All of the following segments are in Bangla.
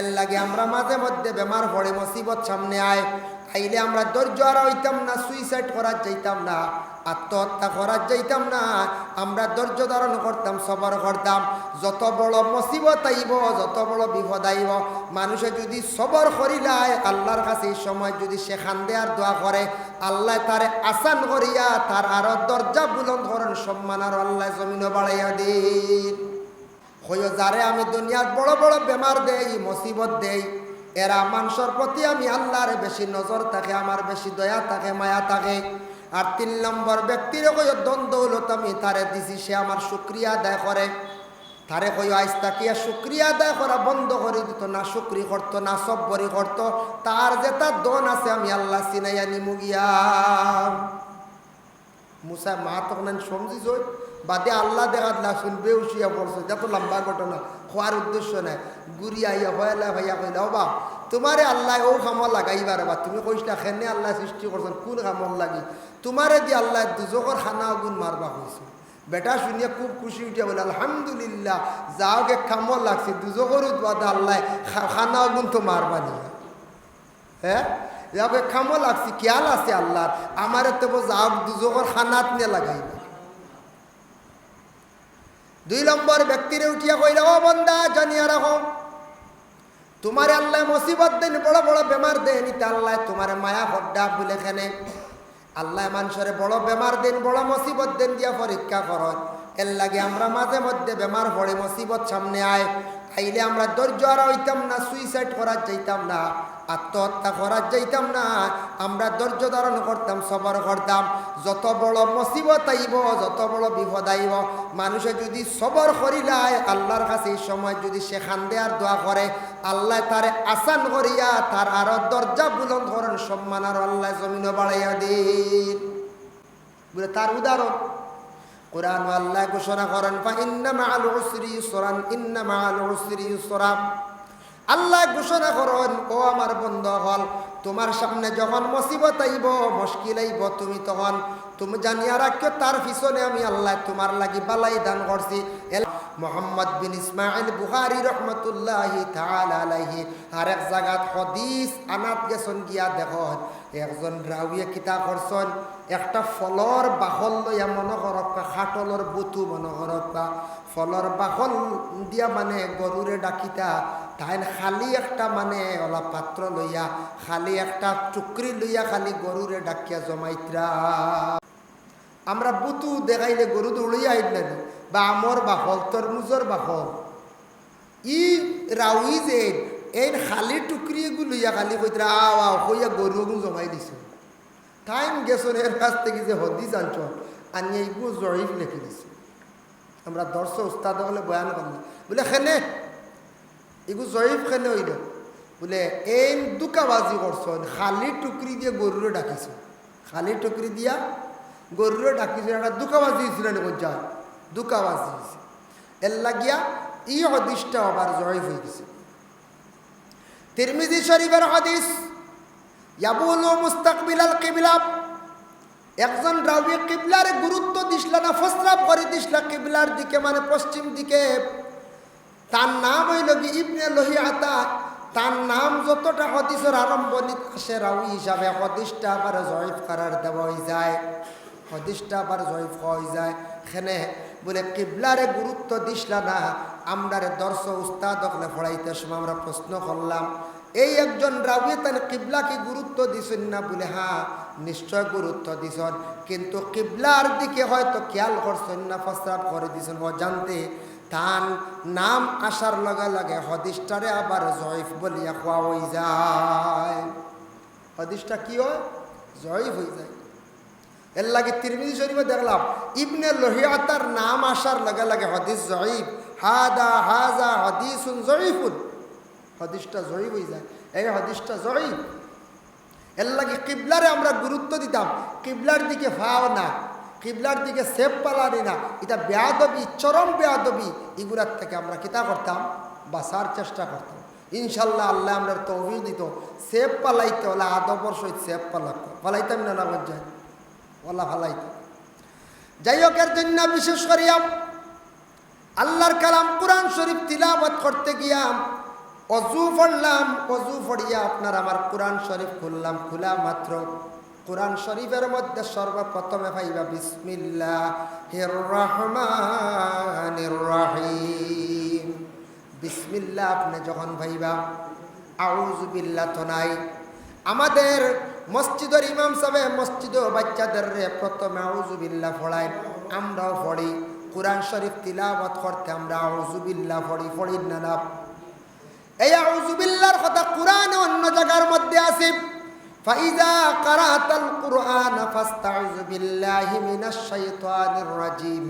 এর লাগে আমরা মাঝে মধ্যে বেমার পড়ে, মুসিবত সামনে আয়। আইলে আমরা ধৈর্য আর হইতাম না সুইসাইড করার যাইতাম না, আত্মহত্যা করার যাইতাম না। আমরা ধৈর্য ধারণ করতাম, সবর করতাম। যত বড় মুসিবত আইব, যত বড় বিপদ আইব, মানুষে যদি সবর করিলায় আল্লাহর কাছে এই সময় যদি সে খান্দে আর দোয়া করে, আল্লাহ তারে আসান করিয়া তার আরও দরজা বুলন্দ করেন, সম্মান আর আল্লাহ জমিনও বাড়াইয়া দিন। হইও যারে আমি দুনিয়ার বড় বড় বেমার দেই, মুসিবত দেই, এরা মানুষের প্রতি আমি আল্লাহর বেশি নজর থাকে, আমার বেশি দয়া থাকে, মায়া থাকে। আর তিন নম্বর ব্যক্তির কইও দ্বন্দ্ব হলো আমি তারে দিছি, সে আমার শুক্রিয়া আদায় করে। তারে কইও আইস তাকিয়া শুক্রিয়া আদায় করা বন্ধ করে দিত, না শুক্রি করতো, না সব্বরি করতো, তার যে তার দন আছে আমি আল্লাহ চিনাইয়া নিমু গিয়া। মুসা মা তখন সমঝিস বাদে আল্লাহ দেখা দিলা শুনবে, উঠিয়া পড়ছে। যত লম্বা ঘটনা খোয়ার উদ্দেশ্য নাই। গুড়ি আইয়া ভয়ালা ভাইয়া কইলা বাপ তোমারে আল্লাহ ও কামল লাগাইবার বা, তুমি কইসলা খেনে আল্লাহ সৃষ্টি করছেন কোন কামল লাগি? তোমারে দি আল্লাহ দুজকর খানা গুণ মারবা কইছে বেটা শুনিয়া খুব খুশি উঠিয়া বলে আলহামদুলিল্লাহ, যাওকে কামল লাগছে। দুজকর বাদা আল্লাহ খানা গুণ তো মারবা নিয়া। হ্যাঁ যাকে খামো লাগছি খেয়াল আছে আল্লাহর আমার তো যাও দুজকর খানাত নিয়ে লাগাইবা? দুই নম্বর ব্যক্তিরে উঠিয়া কইলা ও বন্দা, জানিয়া রাখো, তোমার আল্লাহ মুসিবত দেন, বড় বড় বেমার দেন ইতা আল্লাহ তোমার মায়া হড্ডা বলে খেনে আল্লাহ মানুষরে বড় বেমার দেন, বড় মুসিবত দেন দিয়া পরীক্ষা করত। এর লাগে আমরা মাঝে মধ্যে বেমার পড়ে, মুসিবত সামনে আয়। আইলে আমরা ধৈর্য আর হইতাম না সুইসাইড করার যাইতাম না। আত্মহত্যা করার যাইতাম না। আমরা ধৈর্য ধারণ করতাম, সবর করতাম। যত বড় মুসিবত আইব, যত বড় বিপদ আইব, মানুষে যদি সবর করিলায় আল্লাহর কাছে এই সময় যদি সে খান্দে আর দোয়া করে, আল্লাহ তারে আসান করিয়া, তার আরও দরজা বুলন্দ করেন সম্মান আর আল্লাহ জমিনও বাড়াইয়া দিন। বলে তার উদাহরণ? কোরআন আল্লাহ ঘোষণা করেন পা ইন্না মাআল উসরি ইসরান ইন্না মাআল উসরি ইসরা আল্লাহ ঘোষণা করেন, ও আমার বন্ধু হল তোমার সামনে যখন মুসিবত আইব, মুশকিল আইব, তুমি তখন তুমি জানিয়া রাখিও, তার পিছনে আমি আল্লাহ তোমার লাগি বালাই দান করছি। মোহাম্মদ বিন ইসমাইল বুহারি রহমতুল্লাহি আলাইহি আর এক জায়গাত হদিস আনাত গেছন গিয়া দেখো একজন রাউয়ে কিতা করছন একটা ফলর বাহল লইয়া মনে করক্কা খাটলর বুতু মনে করক্কা ফলর বাহল দিয়া মানে গরুরে ডাকিতা তাই খালি একটা মানে ওলা পাত্র লইয়া, খালি একটা টুকরি লইয়া খালি গরুরে ডাকিয়া জমাইত্রা আমরা বুতু দেখাইলে গরু দৌড়িয়া আইলেন বা আমর বাহল তরমুজর বাহল ই রাউই যে এই খালি টুকরি লইয়া খালি কইতরা আও আও কইয়া গরু জমাই দিছে। টাইম গেছন এর কাছ থেকে যে হদিস আনছ আনিয়ে এইগু জয়ীফ লিখে দিছে। আমরা দর্শ উস্তাদ হলে বয়ান করলাম বলে, খেনে? এগু জয়ীফ খেনে হইল। বলে এই দুকাবাজি করছন, খালি টুকরি দিয়ে গরুরে ডাকিছ। খালি টুকরি দিয়া গরুরে ডাকিছ, একটা দুকাবাজি হয়েছিল যা দুকাবাজি হয়েছে এর লাগিয়া ই হদিসটা আবার জয়ীফ হয়ে গেছে। তিরমিজি শরীফের হদিস, ইয়াবুলু মুস্তাকবিলাল কিবলা একজন রাবি কিবলার গুরুত্ব দিসলা না ফসরাব করে দিসলা কিবলার দিকে মানে পশ্চিম দিকে। তার নাম হইল কি? ইবনে লহিয়াতা। তার নাম যতটা হদিসের আরম্ভণিত আসে রাউি হিসাবে, হদিসটা আবার জয়ীফ করার দেওয়া হয়ে যায়। হদিসটা আবার জয়ীফ হয়ে যায়। এখানে বলে, কিবলারে গুরুত্ব দিসলা না আমরা দর্শ উস্তাদ হলে পড়াইতে সময় আমরা প্রশ্ন করলাম। এই একজন রাউয়ে তার কিবলাকে গুরুত্ব দিছেন না বলে, হা, নিশ্চয় গুরুত্ব দিছেন। কিন্তু কিবলার দিকে হয়তো খেয়াল করছেন না প্রস্তাব করে দিছেন। ও জানতে তার নাম আসার লগে লগে হদিসটারে আবার জয়ীফ বলিয়া খোয়া হয়ে যায়। হদিসটা কি হয়? জয়ীফ হয়ে যায়। এর লাগে তিরমিজি শরীফে দেখলাম, ইবনে লোহিয়াতার নাম আসার লগে লগে হদিস জয়ীফ। হা দা হাদা হাজা হদিসুন জয়ীফুন। হদিসটা জয়ী হয়ে যায়। এই হদিসটা জয়ী। এর লাগে কিবলারে আমরা গুরুত্ব দিতাম। কিবলার দিকে ফাও না, কিবলার দিকে সেফ পালানি না। এটা বেয়াদবি, চরম বেয়াদবি, এগুলার থেকে আমরা কিতা করতাম? বাসার চেষ্টা করতাম। ইনশাল্লাহ আল্লাহ আমরা তহবিল দিত। সেফ পালাইতে ওলা আদবর সহিত সেফ পালাক পালাইতাম না না যায় ওলা ফালাইতাম। যাই হোক, এর জন্য বিশেষ করিয়াম আল্লাহর কালাম কোরআন শরীফ তিলাবত করতে গিয়াম অজু পড়লাম, অজু পড়িয়া আপনার আমার কোরআন শরীফ খুললাম, খোলা মাত্র। কোরআন শরীফের মধ্যে সর্বপ্রথমে ভাইবা বিসমিল্লাহ রহমান রহিম। বিসমিল্লাহ আপনি যখন ভাইবা আউজুবিল্লা তো নাই। আমাদের মসজিদের ইমাম সাহেব, মসজিদ বাচ্চাদের রে প্রথমে আউজুবিল্লা পড়ায়, আমরাও পড়ি। কোরআন শরীফ তিলাবত করতে আমরা আউজুবিল্লা পড়ি না না। এই আউজুবিল্লার কথা কোরআনে অন্য জায়গার মধ্যে আছে। ফাইজা কারাতাল কুরআন ফাস্তাউযু মিনাশ শাইতানির রাজিম।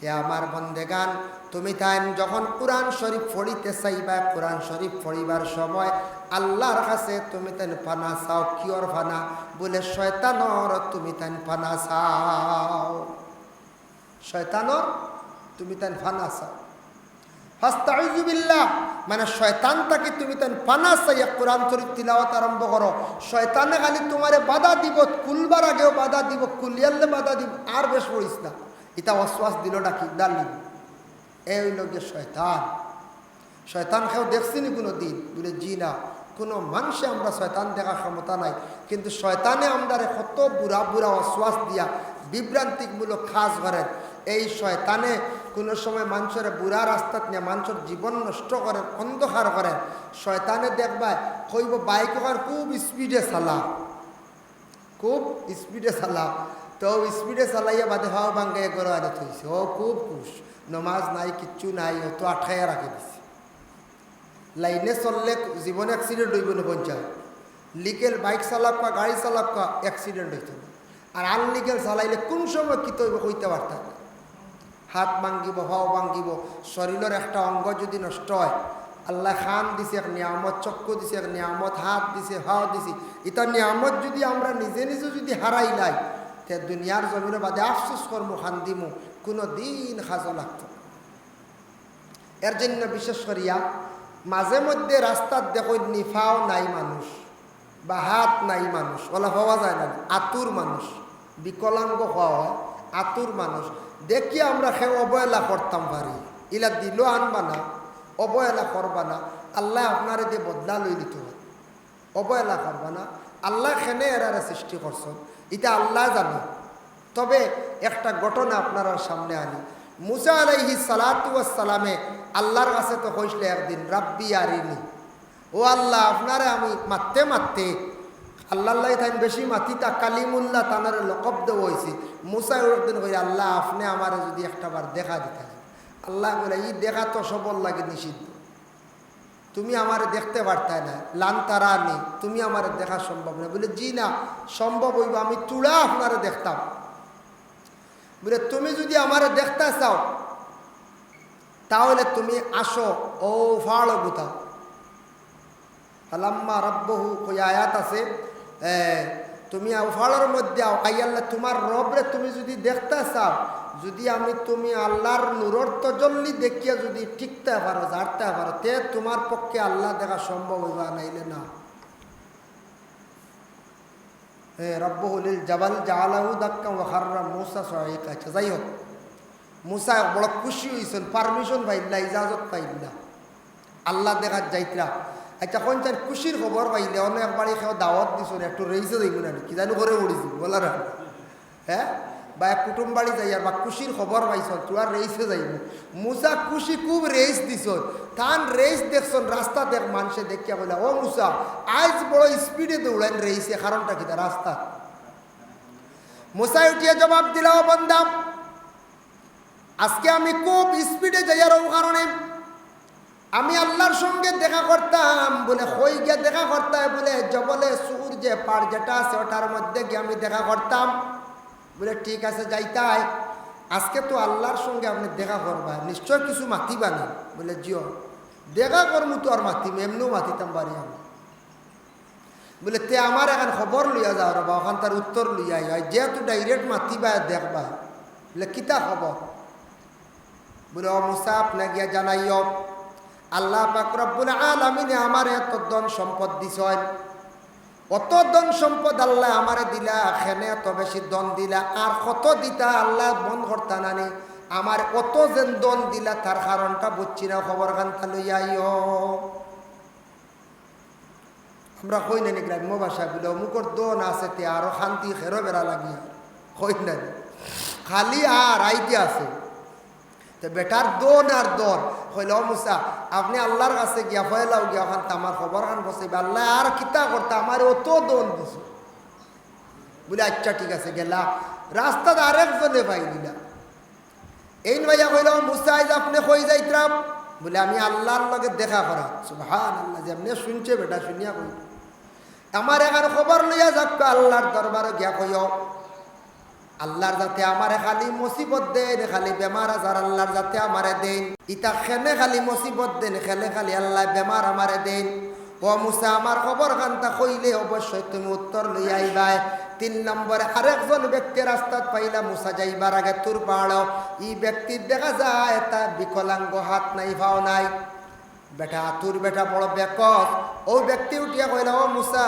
হে আমার বন্দেগান, তুমি তাই যখন কোরআন শরীফ পড়িতে চাইবা, কোরআন শরীফ পড়িবার সময় আল্লাহর কাছে তুমি তেন পানা চাও কিয়র ফানা বলে, শয়তানর, তুমি তেন পানা চাও। শয়তানর, তুমি তেন ফানা চাও। ফাস্তাউজুবিল্লাহ মানে শয়তান তাকে তুমি তেন পানা চাইয়া কোরআন শরীফ তিলাওয়াত আরম্ভ করো। শয়তানে খালি তোমারে বাধা দিব কুলবার আগেও বাধা দিব কুলিয়ালে বাধা দিব, আর বেশ পড়িস না। এটা অশ্বাস দিল ডাকি ডালি। এই হইল গিয়ে শয়তান। শয়তান খেয়েও দেখছিনি কোনো দিন বলে, জি না। কোনো মানুষে আমরা শয়তান দেখার ক্ষমতা নাই। কিন্তু শয়তানে আমরা কত বুড়া বুড়া অশ্বাস দিয়া বিভ্রান্তিমূলক খাস করেন এই শয়তানে কোনো সময় মানুষের বুড়া রাস্তাত নিয়ে মানুষের জীবন নষ্ট করেন অন্ধকার করেন শয়তানে দেখবা, কইব, বাইক ওখান খুব স্পিডে চালা। খুব স্পিডে চালা। তো স্পিডে চালাইয়া বাদে হাও বাঙ্গাই গড় আনে থইছে ও খুব খুশ। নমাজ নাই, কিচ্ছু নাই, ও তো আঠাইয়া রাখে দিছে। লাইনে চললে জীবন অ্যাক্সিডেন্ট হইব না পঞ্চায়েত। লিগেল বাইক চালাক বা গাড়ি চালাক বা অ্যাক্সিডেন্ট হইত না। আর আনলিগেল চালাইলে কোন সময় কী তৈব কইতে পারতাম হাত ভাঙ্গিব, হাও ভাঙ্গিব, শরীরের একটা অঙ্গ যদি নষ্ট হয়, আল্লাহ খান দিছে এক নিয়ামত, চক্ষু দিছে এক নিয়ামত, হাত দিছে, হাও দিছে। এটা নিয়ামত যদি আমরা নিজে নিজে যদি হারাই লাই, তে দুনিয়ার জমিনে বাদে আফসোস কর্ম, খান দিমু, কোনো দিন সাজো লাগতো এর জন্য বিশেষ করিয়া, মাঝে মধ্যে রাস্তার দেখো নিফাও নাই মানুষ। বা হাত নাই মানুষ ওলা হওয়া যায় না। আতুর মানুষ, বিকলাঙ্গ হওয়া হয় আতুর মানুষ। দেখি আমরা সে অবহেলা করতাম পারি। ইলা দিল আনবা না, অবহেলা করবা না। আল্লাহ আপনারে দিয়ে বদলা লই দিতে অবহেলা করবা না। আল্লাহ খেনে এরারে সৃষ্টি করছেন। এটা আল্লাহ জানে। তবে একটা ঘটনা আপনারা সামনে আনি। মুসা আলাইহি সালাতামে আল্লাহর কাছে তো কইসলে একদিন, রাব্বি আরিনি। ও আল্লাহ, আপনারে আমি মারতে মারতে আল্লাহ তাই বেশি মাতিতা কালিমুল্লাহ তানারে লকব দেওয়া হয়েছে মুসা একদিন কই আল্লাহ, আপনি আমারে যদি একটা বার দেখা দিতে আল্লাহ বলে ই দেখা তো সবল লাগে নিষিদ্ধ। তুমি আমারে দেখতে পারতাই না, লান্তারা নি তুমি আমারে দেখা সম্ভব না। বলে, জি না, সম্ভব হইব, আমি তুড়া আপনারে দেখতাম। বলে, তুমি যদি আমারে দেখতে চাও, তাহলে তুমি আসো, ও ফাড় গুতাও। আলাম্মা রব্বহু, কই আয়াত আছে? তুমি ফাড়ের মধ্যে আও আইয়াল্লাহ তোমার রবরে তুমি যদি দেখতে চাও, যদি আমি তুমি আল্লাহর নূরর তজল্লি দেখিয়া যদি টিকতে পারো, জারতে পারো, তে তোমার পক্ষে আল্লাহ দেখা সম্ভব হইবা নাইলে না। রব্বহুলিল জাবাল জালাহু দাক্কা ওয়াহাররা মুসা সহায়িকা আচ্ছা যাই হোক মুসা বড় খুশি হয়েছেন পারমিশন পাইলা ইজাজত পাইলা আল্লাহ দেখার যাইতরা। আচ্ছা কোন চার খুশির খবর পাইলে অনেক একবারই খেয়ে দাওয়াত দিছ একটু রয়েছে দেখব না কি জানো করে উড়িছি বলার আর। হ্যাঁ? বা এক কুটুম বাড়ি যাই আর বা খুশির খবর পাইছ তোর রেইসে যাইব মুসা খুশি খুব রেস দিছ। তান রেস দেখছন রাস্তা দেখ মানুষে দেখিয়া বলে ও মুসা আজ বড় স্পিডে দৌড়ান রেইসে কারণটা কি রাস্তা? মুসাই উঠিয়ে জবাব দিলাম বন্দাম আজকে আমি খুব স্পিডে যাইয়ার কারণে আমি আল্লাহর সঙ্গে দেখা করতাম, বলে হই গিয়ে দেখা করতাম, বলে জবলে সুর যে পার যেটা আছে ওটার মধ্যে গিয়ে আমি দেখা করতাম। বলে ঠিক আছে যাইতাই আজকে তো আল্লাহর সঙ্গে আপনি দেখা করবা, নিশ্চয় কিছু মাতিবা না বলে, জিও, দেখা করমু তো আর মাতিম, এমনিও মাতিতাম পারি আমি। বলে, তে আমার এখন খবর লইয়া যাও রবা, ওখান তার উত্তর লইয়া হয় যেহেতু ডাইরেক্ট মাতিবা, দেখবা। বলে, কিতা খবর? বলে, ও মুসা, আপনা গিয়া জানাইও। আল্লাহ পাক রব্বুল আলামিনে আমার এত ধন সম্পদ দিছেন। অত ধন সম্পদ আল্লাহ আমারে দিলা খেনে এত বেশি দন দিলা। আর কত দিতা আল্লাহ বন্ধ করতা নানি আমার কত যেন দন দিলা, তার কারণটা বুঝছি না খবর খান্তা লইয়াইও আমরা কই না গ্রাম্য ভাষা বলে অমুকর দোন আছে তে, আরও শান্তি খেরো বেড়া লাগি। কই না খালি আর আইতে আছে। তো বেটার দোন আর দর হইল মুসা, আপনি আল্লাহর কাছে গিয়া হইলাও গিয়া ওখান আমার খবর খান বসাইবে আল্লাহ আর কিতা করতে, আমার অত দোন দিছে। বলে আচ্ছা ঠিক আছে, গেলা। রাস্তাত আরেকজনে পাই দিলা। এই ভাইয়া কইল মুসা আইজ আপনি কই যাইতরাম বলে, আমি আল্লাহর লগে দেখা করা। সুবহান আল্লাহ যে আপনি শুনছে বেটা, শুনিয়া কই আমার এখানে খবর লইয়া যাক আল্লাহর দরবারে গিয়া কইও। আল্লাহর যাতে আমারে খালি মুসিবত দেন, খালি বেমার আজার আল্লাহর যাতে আমারে দেন। ইতা খেনে খালি মুসিবত দেন, খেলে খালি আল্লাহ বেমার আমারে দেন। ও মুসা, আমার খবর খান্তা কইলে অবশ্যই তুমি উত্তর লই আইবাই। তিন নম্বরে, আরেকজন ব্যক্তি রাস্তাত পাইলা মুসা যাইবার আগে তোর পাড়াও ই ব্যক্তির দেখা যায় তা বিকলাঙ্গ হাত নাই, ভাও নাই। বেটা তোর বেটা বড় বেকস ও ব্যক্তি উঠিয়া কইলা ও মুসা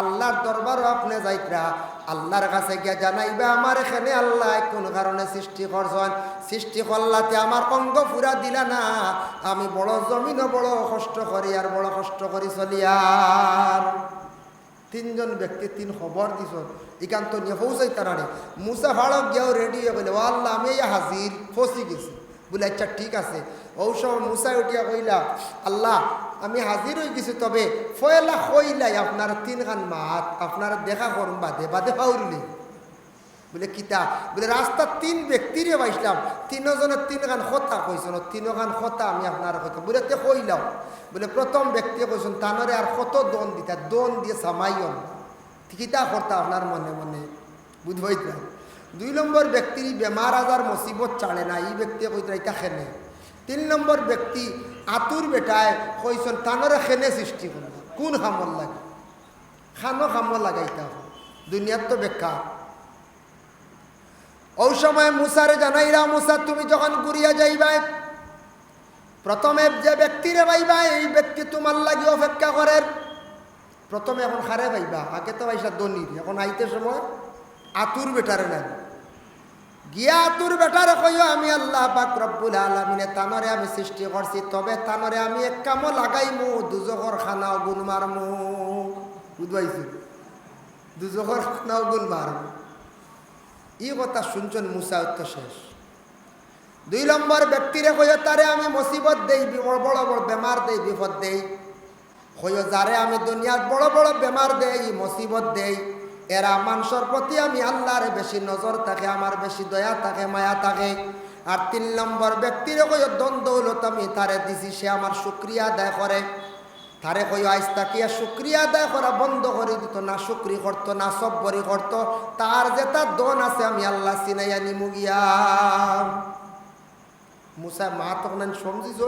আল্লাহর দরবারও আপনি যাইতরা আল্লাহর কাছে গিয়া জানাইবা আমার এখানে আল্লাহ, কোন কারণে সৃষ্টি করছেন সৃষ্টি করলাতে আমার অঙ্গ পুরা দিলা না। আমি বড় জমিনও বড় কষ্ট করি আর বড় কষ্ট করি চলিয়ার তিনজন ব্যক্তি তিন খবর দিছ ইকান তো নিয়ে পৌঁছাই তারা মুসা ভাড়ক গিয়াও রেডি হয়ে বলে ও আল্লাহ, আমি হাজির ফসি গেছি। বলে আচ্ছা ঠিক আছে। সময় মুসাই উঠিয়া কইলা আল্লাহ, আমি হাজির হয়ে গেছি, তবে ফয়লা কইলাই আপনার তিন খান মাত, আপনার দেখা করুন বাদে বাদে পাউরলি বলে, কিতা? বলে রাস্তা তিন ব্যক্তিরে পাইছিলাম, তিনজনের তিন খান কথা কইছেন তিন খান কথা আমি আপনার কথা বলে তে কইলাম বলে, প্রথম ব্যক্তি কইছেন, তানরে আর কত দন দিতা, দন দিয়ে সামাইন কিতা করতা আপনার মনে মনে? বুঝবই দুই নম্বর ব্যক্তির বেমার আজার মুসিবত চালে না, এই ব্যক্তি ইটা খেনে তিন নম্বর ব্যক্তি আতুর বেটায় কইছেন তানরে খেনে সৃষ্টি করল কোন খামল লাগে? খানো খামল লাগাইতা দুনিয়ার তো বেকার ওই সময় মুসারে জানাইরা মুসা তুমি যখন ঘুরিয়া যাইবাই প্রথমে যে ব্যক্তিরে পাইবা এই ব্যক্তি তোমার লাগি অপেক্ষা করে প্রথমে এখন খারে পাইবা, আগে তো পাইসা দনির এখন আইতে সময় আতুর বেটারে নাই। গিয়া আতুর বেটারে কইও, আমি আল্লাহ পাক রব্বুল আলমিনে তানরে আমি সৃষ্টি করছি, তবে তানরে আমি এক কামো লাগাইমু দুজকর খানাও গুণ মারমু। বুঝবাইছি দুজকর খানাও গুণ মারমু। ই কথা শুনছেন মুসা তো শেষ। দুই নম্বর ব্যক্তিরে কইও তারে আমি মুসিবত দেই বড় বড় বেমার দেই, বিপদ দেই। কইও যারে আমি দুনিয়ার বড় বড় বেমার দেই, মুসিবত দেই। এরা মানুষের প্রতি আমি আল্লাহর বেশি নজর থাকে, আমার বেশি দয়া থাকে, মায়া থাকে। আর তিন নম্বর ব্যক্তির কই দন দৌলত আমি তারে দিছি, সে আমার শুক্রিয়া আদায় করে। তারে কই আইস তাকিয়া শুক্রিয়া আদায় করা বন্ধ করে দিত, না শুক্রি করতো, না সব্বরি করতো, তার যে তার দন আছে আমি আল্লাহ সিনাইয়া নিমু গিয়া। মুসা মা তখন সমঝিস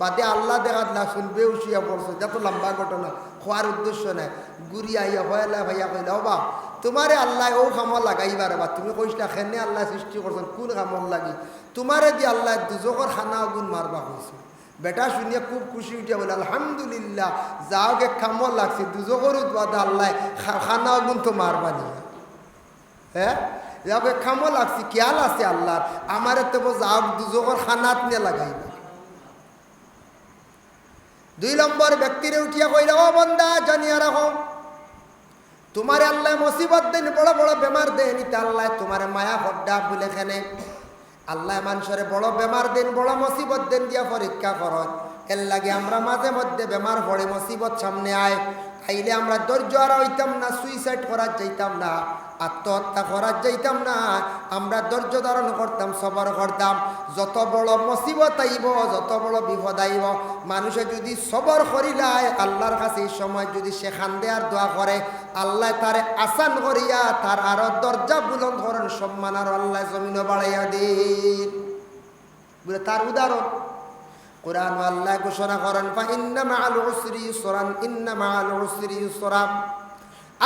বাদে আল্লাহ দেখা দিলা শুনবে, উঠিয়া পড়ছো। যত লম্বা ঘটনা খোয়ার উদ্দেশ্য নাই। গুড়ি আইয়া হইলা ভাইয়া কইলা বা তোমারে আল্লাহ ও খামল লাগাইবার বা, তুমি কইসলা খেনে আল্লাহ সৃষ্টি করছেন কোন খামল লাগি? তোমারে দি আল্লাহ দুজকর খানা গুণ মারবা হয়েছে বেটা শুনিয়া খুব খুশি উঠিয়া বলে, আলহামদুলিল্লাহ, যাওকে খামল লাগছে। দুজকর বাদে আল্লাহ খানা গুণ তো মারবা নিয়ে। হ্যাঁ যাওকে খামল লাগছে খেয়াল আছে আল্লাহর আমারে তো যাওক দুজকর খানাত নিয়ে লাগাইবা দুই নম্বর ব্যক্তিরে উঠিয়া কইলে ও বন্দা, জানিয়া রাখো, তোমার আল্লাহ মুসিবত দেন, বড় বড় বেমার দেন ইতে আল্লাহ তোমার মায়া হড্ডা বলে খেনে। আল্লাহ মানুষের বড় বেমার দেন, বড় মুসিবত দেন দিয়া পরীক্ষা করত এর লাগে আমরা মাঝে মধ্যে বেমার পড়ে, মুসিবত সামনে আয়। আইলে আমরা ধৈর্য আর হইতাম না সুইসাইড করার যাইতাম না, আত্মহত্যা করার যাইতাম না, আমরা ধৈর্য ধারণ করতাম, সবর করতাম। যত বড় মুসিবত আইব, যত বড় বিপদ আইব, মানুষে যদি সবর করিলায় আল্লাহর কাছে এই সময় যদি সে খান্দে আর দোয়া করে, আল্লাহ তারে আসান করিয়া, তার আরও দরজা বুলন্দ করেন, সম্মান আর আল্লাহ জমিন বাড়াইয়া দিন। তার উদাহরণ কোরআন আল্লাহ ঘোষণা করেন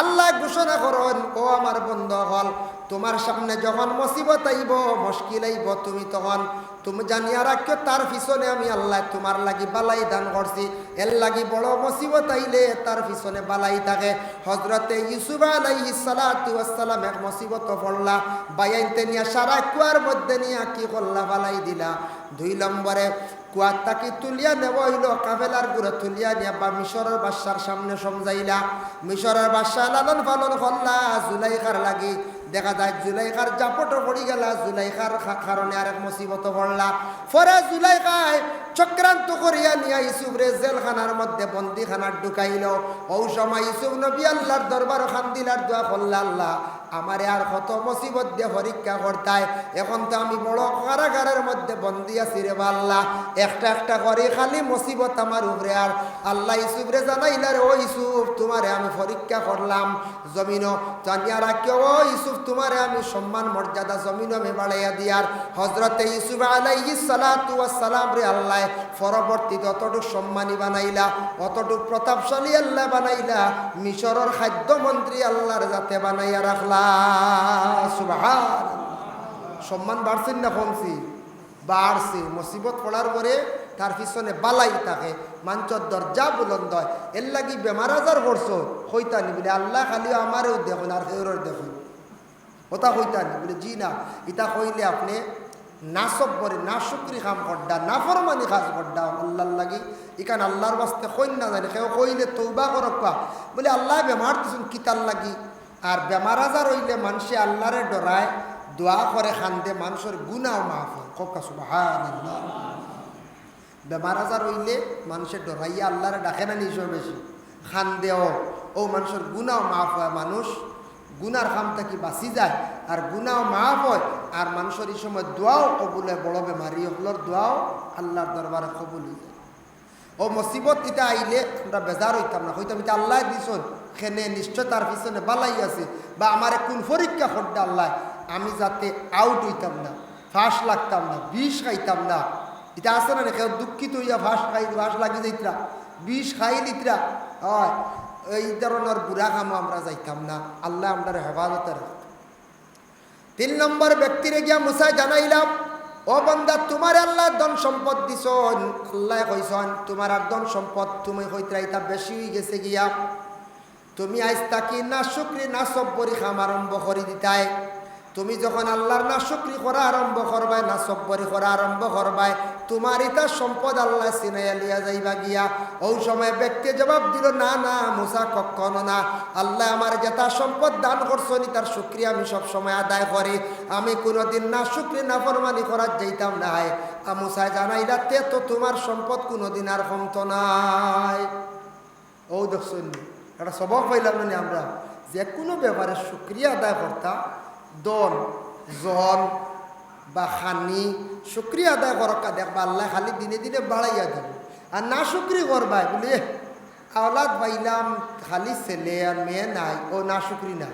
আল্লাহ ঘোষণা করেন, ও আমার বন্ধ হল তোমার সামনে যখন মুসিবত আইব, মুশকিল আইব, তুমি তখন, তুমি জানিয়া রাখিও, তার পিছনে আমি আল্লাহ তোমার লাগি বালাই দান করছি। এর লাগি বড় মুসিবত আইলে তার পিছনে বালাই থাকে। হজরতে ইউসুফ আলাইহি সালাতু ওয়াসসালাম এক মুসিবত পড়লা বাইয়াইতে নিয়া সারা কুয়ার মধ্যে নিয়া কি করলা, বালাই দিলা। দুই নম্বরে কুয়ার তুলিয়া নেব হইল, কাফেলার গুড়ে তুলিয়া নিয়া বা মিশরের বাদশার সামনে সমজাইলা মিশরের বাদশাহ লালন পালন করলা, জুলাইখার লাগি। দেখা যায় জুলাইখার জাপটো পড়ি গেলা, জুলাইখার কারণে আরেক মুসিবত পড়লা। পরে জুলাইখায় চক্রান্ত করিয়া নিয়া ইসুফরে জেলখানার মধ্যে বন্দিখানার ঢুকাইল। ও সময় ইসুফ নবী আল্লাহর দরবার খান্দিলার দোয়া করলা, আল্লাহ আমারে আর কত মুসিবত দিয়ে পরীক্ষা করতায়। এখন তো আমি বড় কারাগারের মধ্যে বন্দি আছি রে বা আল্লাহ একটা একটা করে খালি মুসিবত আমার উপরে আর আল্লাহ ইসুফরে জানাইলারে ও ইসুফ, তোমারে আমি পরীক্ষা করলাম। জমিনও জানিয়া রাখিও, ও ইসুফ, তোমারে আমি সম্মান মর্যাদা জমিনও আমি বাড়াইয়া দিয়ার হজরতে ইসুফ সালাতু সালাম রে আল্লাহ পরবর্তীতে অতটুক সম্মানী বানাইলা, অতটুক প্রতাপশালী আল্লাহ বানাইলা, মিশরের খাদ্যমন্ত্রী আল্লাহর যাতে বানাইয়া রাখলা। সম্মান বাড়ছেন না কমছি? বাড়ছে। মুসিবত পড়ার পরে তার পিছনে বালাই থাকে মাঞ্চর দরজা বুলন্দ হয়। এর লাগি বেমার আজার করছ? হইতানি বলে, আল্লাহ খালি আমারও দেখুন আর হেউরের দেখুন। ওটা হইতানি বলে, জি না। ইটা কইলে আপনি না সব্বরে না শুক্রি খাম করডা না ফরমানি খাস করডা আল্লাহর লাগি ইকান আল্লাহর বাস্তে কইন না জানি, কেউ কইলে তৌবা করক বলে, আল্লাহ বেমার দিছুন কিতার লাগি? আর বেমার আজার হইলে মানুষে আল্লাহরে ডরায় দোয়া করে খান্দে মানুষের গুণাও মাফ হয়। ককা সুবহানাল্লাহ। বেমার আজার হইলে মানুষের ডরাইয়া আল্লাহরে ডাকে না নিজেও বেশি খান্দেও ও মানুষের গুণাও মাফ হয়। মানুষ গুনার খাম থাকি বাঁচি যায় আর গুনাও মাফ হয় আর মানুষের এই সময় দোয়াও কবুল হয়। বড় বেমারি হকলোর দোয়াও আল্লাহর দরবারে কবুল হয়ে যায়। ও মুসিবত ইটা আইলে আমরা বেজার হইতাম না। হইতাম এটা আল্লাহ দিছন। খেনে নিশ্চয় তার পিছনে বালাই আছে। বা আমার কোন পরীক্ষা করতে আল্লাহ, আমি যাতে আউট হইতাম না, ফাঁস লাগতাম না, বিষ খাইতাম না। এটা আছে না কেউ দুঃখিত হইয়া ফাঁস খাই ফাঁস লাগি যাইতরা। বিষ খাই লিতরা। হয়, এই ধরনের বুড়া কামও আমরা যাইতাম না। আল্লাহ আমরা হেফাজতে তিন নম্বর ব্যক্তিরে গিয়া মুসা জানাইলাম, ও বন্দা, তোমার আল্লাহ ধন সম্পদ দিছন আল্লাহ কইসন, তোমার আর ধন সম্পদ তুমি হইতে ইতা বেশি গেছে গিয়া। তুমি আজ তাকি না শুক্রি, না সব্বরি খাম আরম্ভ করে দিতাই। তুমি যখন আল্লাহর না শুক্রি করা আরম্ভ করবাই, না সব্বরি করা আরম্ভ করবাই, তোমার ইতা সম্পদ আল্লাহ সিনাইয়া লিয়া যাইবা গিয়া। ওই সময় ব্যক্তি জবাব দিল, না না, মুসা, কখনো না। আল্লাহ আমার যেটা সম্পদ দান করছনি, তার শুক্রিয়া আমি সব সময় আদায় করি। আমি কোনোদিন না শুক্রি, না ফরমানি করার যাইতাম নাই। মুসাই জানাইলা তে তো তোমার সম্পদ কোনোদিন আর কমতো নাই। ও দেখছেন। একটা সবক পাইলাম না আমরা। যে কোনো ব্যাপারে শুক্রিয়া আদায় করতা দন জন বা খানি শুক্রিয়া আদায় করকা দেখবা আল্লাহ খালি দিনে দিনে বাড়াইয়া দিব। আর না শুক্রি করবাই বলে "এহ, আওলাদ পাইলাম খালি ছেলে আর মেয়ে নাই। ও না শুক্রি না।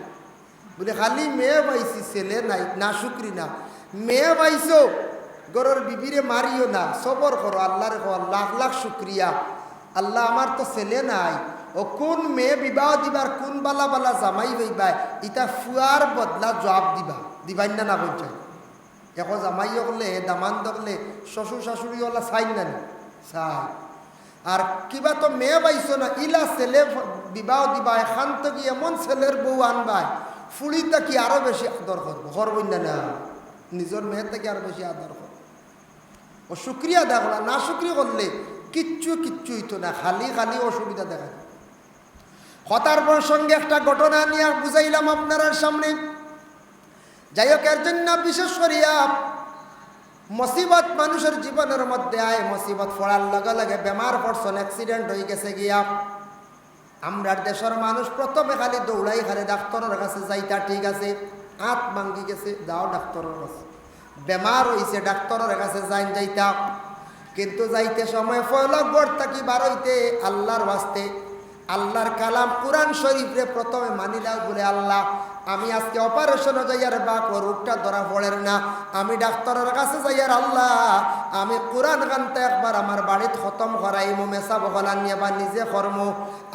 বলে খালি মেয়ে পাইছি ছেলে নাই না শুক্রি না। মেয়ে পাইছো গরর বিবিরে মারিও না সবর করো আল্লাহরে কো লাখ লাখ শুক্রিয়া। আল্লাহ আমার তো ছেলে নাই ও কোন মেয়ে বিবাহ দিবার কোন বালা বালা জামাই হইবাই ইটা ফুয়ার বদলা জবাব দিবা। দিবাই না না বলছে এখন জামাই হলে দামান দকলে শ্বশুর শাশুড়ি হলা চাই না? চাই। আর কিবা তো মেয়ে পাইছো না, ইলা ছেলে বিবাহ দিবা এখান থেকে এমন ছেলের বউ আনবাই ফুড়িটা কি আরও বেশি আদর করব করবই না। না নিজের মেয়ের থেকে আরও বেশি আদর করব ও শুক্রিয়া দেখা না শুক্রিয়া করলে কিচ্ছু কিচ্ছু হইতো না খালি খালি অসুবিধা দেখা যায়। হতার প্রসঙ্গে একটা ঘটনা নিয়ে বুঝাইলাম আপনার সামনে। যাই হোক, এর জন্য বিশেষ করিয়া মুসিবত মানুষের জীবনের মধ্যে আয় মুসিবত পড়ার লগে লগে বেমার পড়ছন অ্যাক্সিডেন্ট হয়ে গেছে গিয়া। আমরার দেশের মানুষ প্রথমে খালি দৌড়াই, খালি ডাক্তারের কাছে যাইতা ঠিক আছে। হাত ভাঙ্গি গেছে যাও ডাক্তারের কাছে। বেমার হইছে, ডাক্তারের কাছে যাইন যাইতা কিন্তু যাইতে সময় ফলক গড় থাকি বার হইতে? আল্লাহর বাস্তে আল্লাহর কালাম কোরআন শরীফরে প্রথমে মানিলাম বলে, আল্লাহ, আমি আজকে অপারেশনে যাইয়ার বা রোগটা ধরা পড়ের না। আমি ডাক্তারের কাছে যাইয়ার, আল্লাহ, আমি কোরআন গানতে একবার আমার বাড়িত খতম করাইমু মেসা বহলা নিয়ে বা নিজে কর্ম।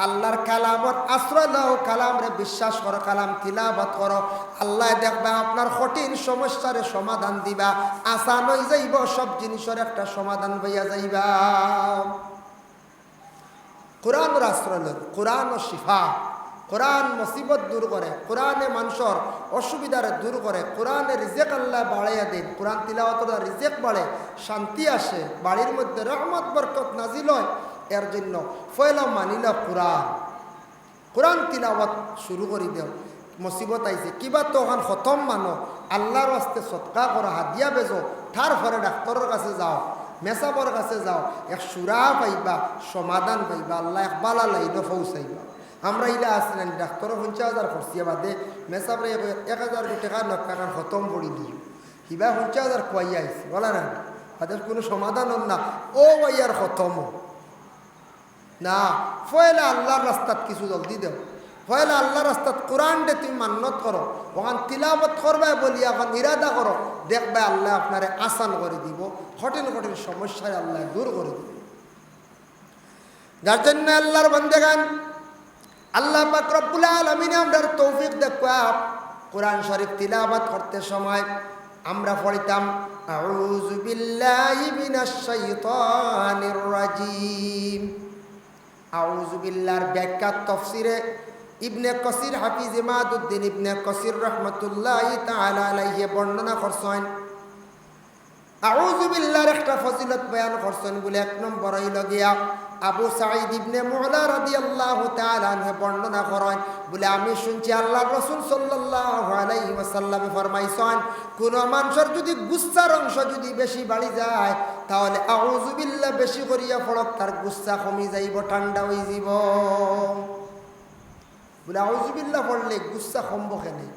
আল্লাহর কালামত আশ্রয় লও, কালামরে বিশ্বাস করো, কালাম তিলাবত করো। আল্লাহ দেখবা আপনার কঠিন সমস্যারে সমাধান দিবা। আসান হয়ে যাইব, সব জিনিসের একটা সমাধান হইয়া যাইবা। কোরআন আশ্রয় লন কোরআন ও শিফা, কোরআন মুসিবত দূর করে, কোরআনে মানুষের অসুবিধারে দূর করে, কোরআনে রিজেক আল্লাহ বাড়াইয়া দিন, কোরআন তিলাওয়াতরা রিজেক বাড়ে, শান্তি আসে, বাড়ির মধ্যে রহমত, বরকত নাজিল হয়, এর জন্য ফয়লা মানিল কোরআন। কোরআন তিলাওয়াত শুরু করে দেও, মুসিবত আইছে, কিবা তো ওখান খতম মানো, আল্লাহর আস্তে সৎকা করো, হাদিয়া বেজো, ঠার ফরে ডাক্তারের কাছে যাও। মেসাবর কাছে যাও। এক সুরা পাইবা, সমাধান পাইবা, আল্লাহ এক বালা লাইন পৌঁছাইবা আমরা ইলা আসলেন ডাক্তারও পঞ্চাশ হাজার খরচিয়া বাদে মেসাবরে এক হাজার টাকা নক টাকার খতম পড়ি দিও। কিবা পঞ্চাশ হাজার খুয়াইয়া আইছে বলা না তাদের কোনো সমাধান হন না। ও ভাইয়ার খতম না ফয়লা আল্লাহর রাস্তাত কিছু জলদি দেও। ফয়লা আল্লাহর রাস্তাত কোরআন দে তুমি মান্যত করো, ওখান তিলাবত করবে বলি এখন ইরাদা করো, দেখবে আল্লাহ আপনারে আসান করে দিব, কঠিন কঠিন সমস্যায় আল্লাহ দূর করে দিব। যার জন্য আল্লাহর বন্দেগান, আল্লাহ পাক রব্বুল আলমিনে আমরা তৌফিক দেখবা কোরআন শরীফ তিলাবাত করতে সময় আমরা পড়িতাম, আউযু বিল্লাহি ব্যাখ্যা তফসিরে ইবনে কসির হাফিজ ইমাদউদ্দিন ইবনে কসির রহমতুল্লাহ আলাইহি বর্ণনা করছেন। আউযু বিল্লাহর একটা ফজিলত বয়ান করছেন বলে এক নম্বর হইল গিয়া আবু সাঈদ ইবনে মুলা রাদিয়াল্লাহু তাআলা আনহু বর্ণনা করেন বলে আমি শুনছি আল্লাহর রাসূল সাল্লাল্লাহু আলাইহি ওয়াসাল্লামে ফরমাইছেন, কোন মানুষের যদি গুচ্ছার অংশ যদি বেশি বাড়ি যায়, তাহলে আউযু বিল্লাহ বেশি করিয়া পড়ক তার গুচ্ছা কমি যাইব, ঠান্ডা হয়ে যাব বলে আউযু বিল্লাহ পড়লে গুচ্ছা কমব কেনে?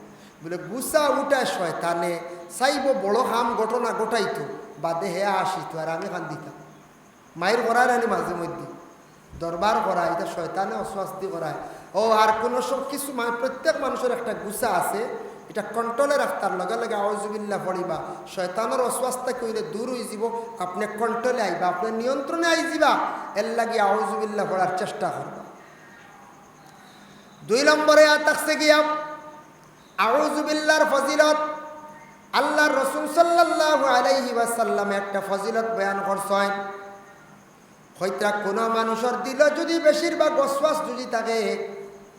বলে, গুসা উঠা শয়তানে, চাইব বড় হাম ঘটনা ঘটাইতো, বাদে হে আসিত, আর আমি খান দিতাম মায়ের করায় আনি মাঝে মধ্যে। দরবার করায় এটা শয়তানে অস্বস্তি করায় ও, আর কোনো সব কিছু প্রত্যেক মানুষের একটা গুসা আছে, এটা কন্ট্রোলে রাখতার লগে লগে আওয়াজবিল্লা পড়িবা। শয়তানের অস্বাস্থ্য কইলে দূর হয়ে যাব আপনি কন্ট্রোলে আইবা, আপনি নিয়ন্ত্রণে আই যাবা এর লাগে আওয়াজবিল্লা পড়ার চেষ্টা করবা। দুই নম্বরে আর থাকছে গিয়া আউজুবিল্লার ফজিলত। আল্লাহর রসুল সাল্লাল্লাহু আলাইহি ওয়াসাল্লাম একটা ফজিলত বয়ান করছেন হইতা কোনো মানুষের দিল যদি বেশিরভাগ অশ্বাস যদি থাকে,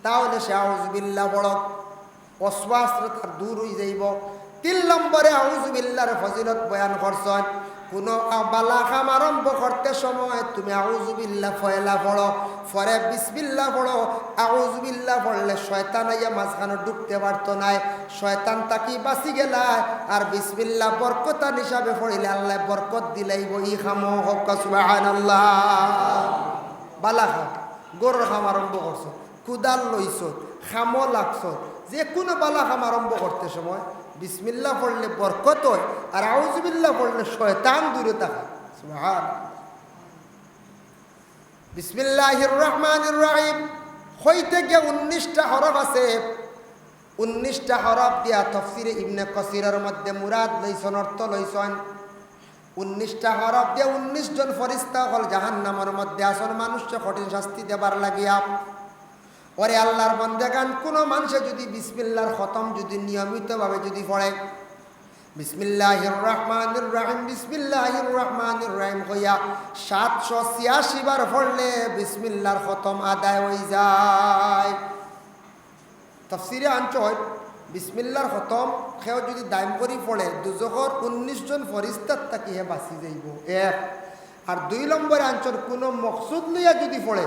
তাহলে সে আউজুবিল্লাহ বড়। অশ্বাস তার দূর হয়ে যাইব। তিন নম্বরে আউজুবিল্লার ফজিলত বয়ান করছেন কোনো বালা কাম আরম্ভ করতে সময় তুমি আউজুবিল্লা ফয়লা পড়ো, ফরে বিসমিল্লা পড়ো। আউজুবিল্লা পড়লে শয়তান আইয়া মাঝখানে ঢুকতে পারতো নাই। শয়তান তাকি বাঁচি গেলায়। আর বিসমিল্লা বরকতান হিসাবে পড়িলে আল্লাহ বরকত দিলাইব ই খামো। হক সুবহানাল্লাহ। বালা খাম, গরুর খাম আরম্ভ করছ, কুদাল লইছ, খামো লাগছ। যে কোনো বালা খাম আরম্ভ করতে সময় বিসমিল্লা পড়লে বরকত হয়, আর আউজবিল্লা পড়লে শয়তান দূরে থাকে। সুবহান। বিসমিল্লাহির রহমানির রহিম গিয়ে উনিশটা হরফ আছে। উনিশটা হরফ দিয়া তফসিরে ইবনে কসিরের মধ্যে মুরাদ লইছন অর্থ লইছন উনিশটা হরফ দিয়ে উনিশ জন ফরিস্তা হল জাহান নামের মধ্যে আসন। মানুষকে কঠিন শাস্তি দেবার লাগিয়া ওরে আল্লাহর বন্দেগান কোনো মানুষে যদি বিসমিল্লার খতম যদি নিয়মিতভাবে যদি পড়ে বিসমিল্লাহির রহমানির রহিম বিসমিল্লাহির রহমানির রহিম হইয়া সাতশো ছিয়াশি বার পড়লে বিসমিল্লার খতম আদায় হয়ে যায়। তফসিরে আঞ্চল বিসমিল্লার খতম, সেও যদি দায়ম করি পড়ে দুজকর উনিশ জন ফরিস্তার তাকে হে বাঁচি যাইব। এক, আর দুই নম্বরে আঞ্চল কোনো মকসুদ লইয়া যদি পড়ে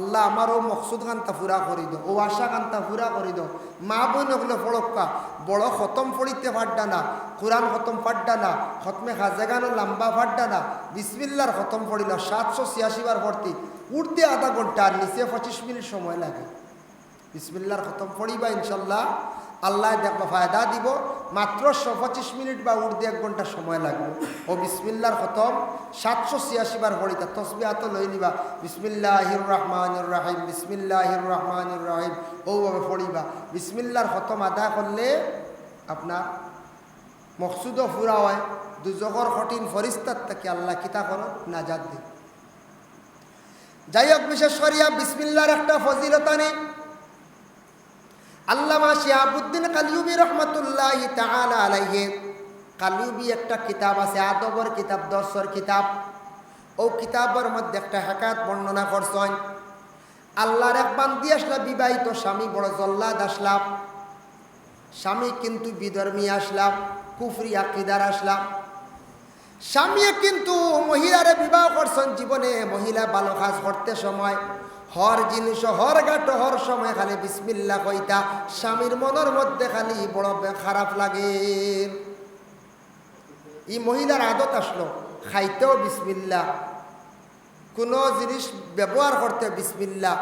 আল্লাহ আমারও মকসুদ কান্তা ফুরা করি দো ও আশা কান্তা ফুরা করি দো। মা বোন ওগুলো ফড়ক্কা বড় খতম ফড়িতে পাড্ডা না কোরআন খতম পাড্ডা না খতমে হাজেগানো লাম্বা ফাড্ডা বিসমিল্লার খতম ফড়িল সাতশো ছিয়াশি বার ভর্তি উঠতে আধা ঘণ্টা আর নিচে পঁচিশ মিনিট সময় লাগে। বিসমিল্লার খতম পড়িবা ইনশাল্লাহ। আল্লাহ দেখবা ফায়দা দিব। মাত্র পঁচিশ মিনিট বা উর্দে এক ঘণ্টা সময় লাগবে। ও বিসমিল্লার খতম। সাতশো ছিয়াশি বার পড়িতা তসবি হাত লই নিবা। বিসমিল্লাহির রহমানির রাহিম, বিসমিল্লাহির রহমানির রাহিম। ওভাবে পড়িবা। বিসমিল্লার খতম আদা করলে আপনার মকসুদও ফুরা হয়। দুজগর কঠিন ফরিস্তার থেকে আল্লাহ কিতা করো? নাজাদ যাই হোক, বিশেষ করিয়া বিসমিল্লার একটা ফজিলতা নেই আল্লামা শিয়াবুদ্দিন কালিউবি রহমতুল্লাহ আলাইহি। কালিউবি একটা কিতাব আছে, আদবর কিতাব, দর্শর কিতাব। ও কিতাবের মধ্যে একটা হেকাত বর্ণনা করছেন। আল্লাহর এক বান্দি আসলা, বিবাহিত স্বামী, বড় জল্লাদ আসলাম স্বামী কিন্তু বিধর্মী আসলাম কুফরি আকিদার আসলাম স্বামী কিন্তু মহিলারে বিবাহ করছেন, জীবনে মহিলা ভালো কাজ করতে সময়। হর জিনিস, হর গাটো, হর সময় খালি বিসমিল্লা কইতা। স্বামীর মনের মধ্যে খালি বড় খারাপ লাগে। এই মহিলার আদত আসলো, খাইতেও বিসমিল্লা কোনো জিনিস ব্যবহার করতে বিসমিল্লা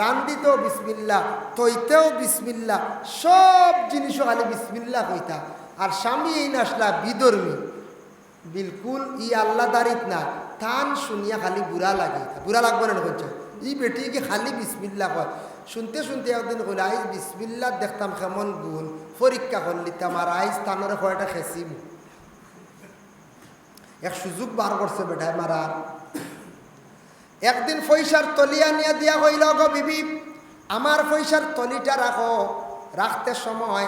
রান্দিতেও বিসমিল্লা তৈতেও বিসমিল্লা সব জিনিসও খালি বিসমিল্লা কইতা। আর স্বামী এই নাসলা বিধর্মী। বিলকুল ই আল্লাহ দারিত না। তান শুনিয়া খালি বুড়া লাগে। বুড়া লাগবে না বলছে? ই বেটিকে খালি বিসমিল্লা কয়। শুনতে শুনতে একদিন কইলে আইজ বিসমিল্লা দেখতাম কেমন গুণ। পরীক্ষা করলিতাম আর আইজ তানোর কয়টা খেসিম। এক সুযোগ বার করছে বেটায় মারার। একদিন পয়সার তলিয়া নিয়ে দিয়া হইল গো বিবি, আমার পয়সার তলিটা রাখো। রাখতে সময়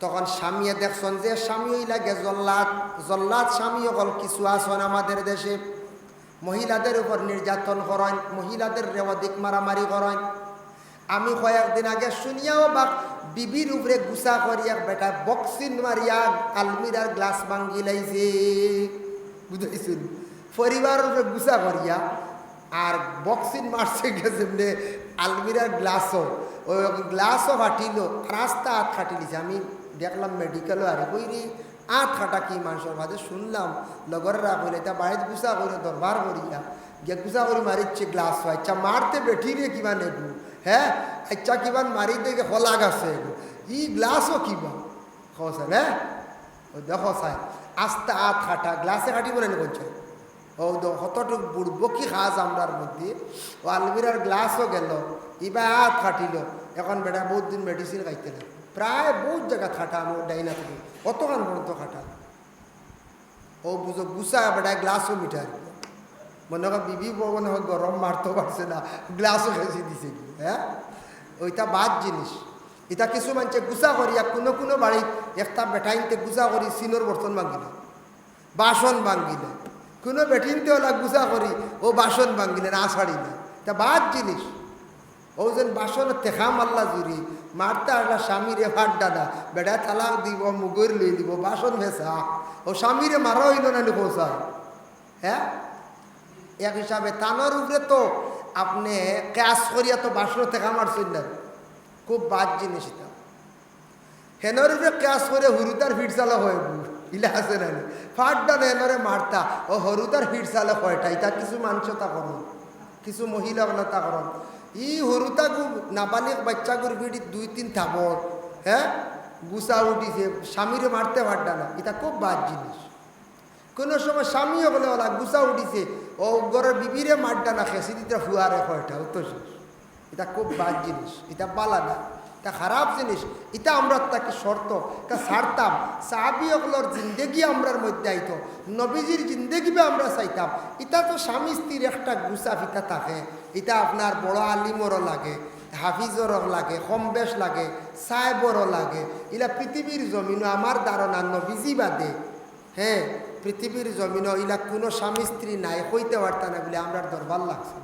তখন স্বামীয়ে দেখছেন যে স্বামী লাগে জল্লাদ। জল্লাদ স্বামী অকল কিছু আসন আমাদের দেশে। মহিলাদের উপর নির্যাতন করেন, মহিলাদের রেওয়াদিক মারামারি করেন। আমি কয়েকদিন আগে শুনিয়াও বা বিবির উপরে গুসা করিয়া বেটা বক্সিন মারিয়া আলমিরার গ্লাস ভাঙ্গি লাইছে। বুঝাইছেন? পরিবারের উপরে গুসা করিয়া আর বক্সিন মারছে গেছে আলমিরার গ্লাসও। ওই গ্লাসও ফাটিল, রাস্তা হাত ফাটিলিছে। আমি দেখলাম মেডিকেলও আর বইরি আট খাটা কি মানুষের মাঝে শুনলাম, লগররা কইলে, তা বাড়িতে গুসা করে দরবার করিয়া। গিয়ে গুসা করে মারিচ্ছে, গ্লাস আচ্ছা মারতে বেঠি রে কিবা নেবু হ্যাঁ আচ্ছা কিবান মারি দেখে হলা গেছে ই গ্লাসও কিবা? খসেন হ্যাঁ ও দেখো চাই আস্তে আত খাটা, গ্লাসে খাটি বলে নি বলছে ও কতটুক বুড়বো কি খাস আমরার মধ্যে। ও আলমিরার গ্লাসও গেল। ইবা আত খাটিল। এখন বেটা বহুত দিন মেডিসিন খাইতে লাগে প্রায় বহুত জায়গা খাটা আমার ডাইনা থেকে কতক্ষণ পর্যন্ত খাটা ও বুঝো গুসা বেটায় গ্লাসও মিঠাই মনে হয় বিবি মনে হয় গরম মারতে পারছে না গ্লাসও খেয়েছে দিছে হ্যাঁ? ওইটা বাদ জিনিস। এটা কিছু মানুষে গুসা করিয়া কোনো কোনো বাড়িত একটা বেটাইনতে গুসা করি, সিনোর বর্তন ভাঙিলে, বাসন ভাঙিলে। কোনো বেটিনতে ওলা গুসা করি, ও বাসন ভাঙিলে, না ছাড়িলে এটা বাদ জিনিস। ও যেন বাসন তেখা মাল্লা জুরি মারতে আসলা স্বামীরে ফাট দাদা বেটা তালাক দিব, মুগর লই দিব, বাসন ভেসা ও স্বামীরে মারা হইল না পৌঁছা হ্যাঁ এক হিসাবে তানোর উপরে তো আপনি ক্যাশ করিয়া তো বাসন থেকে মারছেন না। খুব বাদ জিনিস এটা। হেনর উপরে ক্যাশ করে হুরুতার ফিট চালা হয় ইলা আছে না ফাট ডান হেনরে মারতা ও হরুতার ফিট চালে কয়টা এটা কিছু মানুষ তা করুন কিছু মহিলা তা করুন ই হরুতাগু নাবালিক বাচ্চাগুর ভিড়ি দুই তিন থাবর হ্যাঁ গুসা উঠিছে স্বামীরে মারতে পারডা না এটা খুব বাদ জিনিস কোনো সময় স্বামীও বলে ওলা গুসা উঠিছে ও ঘরের বিবিরে মারডা না খেসি দিতে ফুয়ারে কয়টা তো এটা খুব বাদ জিনিস এটা বালা না। এটা খারাপ জিনিস এটা আমরা তাকে শর্ত তা ছাড়তাম সাহাবি অকলর জিন্দেগি আমরার মধ্যে আইতো। নবীজির জিন্দেগি আমরা চাইতাম। এটা তো স্বামী স্ত্রীর একটা গুসা ফিতা থাকে। এটা আপনার বড় আলিমরও লাগে হাফিজরও লাগে কম বেশ লাগে সাহেবরও লাগে। এলা পৃথিবীর জমিনও আমার ধারণা নবীজি বাদে। হ্যাঁ পৃথিবীর জমিনও ইলা কোনো স্বামী স্ত্রী নাই হইতে পারতা না বলে আমরা দরবার লাগছে।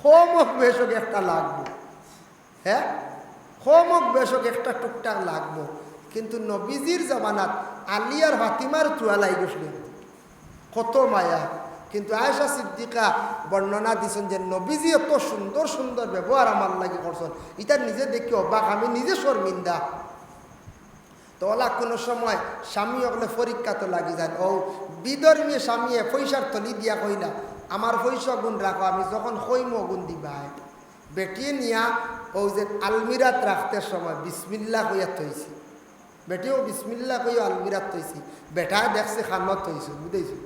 হোমক বেশক একটা লাগবো। হ্যাঁ হোমক একটা টুকটাক লাগবো। কিন্তু নবীজির জমানাত আলিয়ার ফাতিমার চুয়ালাই গেছিল। কত মায়া? কিন্তু আয়েশা সিদ্দিকা বর্ণনা দিছেন যে, নবীজি এত সুন্দর সুন্দর ব্যবহার আমার লাগে করছেন। এটা নিজে দেখি অবাক, আমি নিজে শর্মিন্দা। তো ওলা কোনো সময় স্বামী ওগুলো পরীক্ষা তো লাগি যায়। ও বিধর্মী স্বামীয়ে পয়সার তলি দিয়া কইলা, আমার পয়সা গুণ রাখো, আমি যখন কইম গুণ দিবা বেটিয়ে নিয়া ও যে আলমিরাত রাখতে সময় বিসমিল্লা কইয়া থইছি। বেটিও বিসমিল্লা কইয়া আলমিরাত থইছি। বেটা দেখছে খানত থইছে বুঝেছি